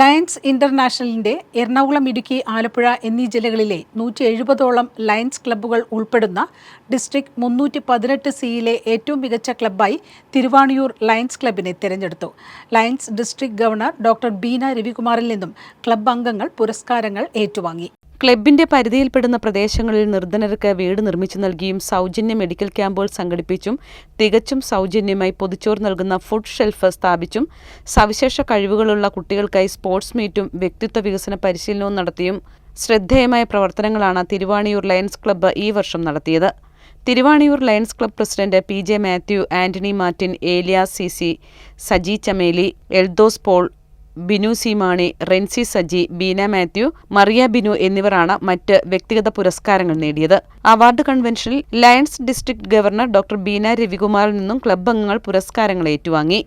Lions ഇന്റർനാഷണലിന്റെ എറണാകുളം ഇടുക്കി ആലപ്പുഴ എന്നീ ജില്ലകളിലെ നൂറ്റി എഴുപതോളം ലയൺസ് ക്ലബ്ബുകൾ ഉൾപ്പെടുന്ന ഡിസ്ട്രിക്ട് മുന്നൂറ്റി പതിനെട്ട് സിയിലെ ഏറ്റവും മികച്ച ക്ലബ്ബായി തിരുവാണിയൂർ ലയൺസ് ക്ലബിനെ തിരഞ്ഞെടുത്തു. Lions district governor doctor Beena രവികുമാറിൽ നിന്നും ക്ലബ്ബ് അംഗങ്ങൾ പുരസ്കാരങ്ങൾ ഏറ്റുവാങ്ങി. ക്ലബിന്റെ പരിധിയിൽപ്പെടുന്ന പ്രദേശങ്ങളിൽ നിർധനർക്ക് വീട് നിർമ്മിച്ചു നൽകിയും സൗജന്യ മെഡിക്കൽ ക്യാമ്പുകൾ സംഘടിപ്പിച്ചും തികച്ചും സൗജന്യമായി പൊതിച്ചോർ നൽകുന്ന ഫുഡ് ഷെൽഫ് സ്ഥാപിച്ചും സവിശേഷ കഴിവുകളുള്ള കുട്ടികൾക്കായി സ്പോർട്സ് മീറ്റും വ്യക്തിത്വ വികസന പരിശീലനവും നടത്തിയും ശ്രദ്ധേയമായ പ്രവർത്തനങ്ങളാണ് തിരുവാണിയൂർ ലയൺസ് ക്ലബ്ബ് ഈ വർഷം നടത്തിയത്. Thiruvaniyoor Lions club president P J Mathew Antony Martin Eliya C C Saji Chameli Eldhose Paul Binu Seemani Rency Saji Beena Mathew Mariya Binu എന്നിവരാണ് മറ്റ് വ്യക്തിഗത പുരസ്കാരങ്ങൾ നേടിയത്. അവാർഡ് കൺവെൻഷനിൽ Lions district governor doctor Beena രവികുമാറിൽ നിന്നും ക്ലബ് അംഗങ്ങൾ പുരസ്കാരങ്ങൾ ഏറ്റുവാങ്ങി.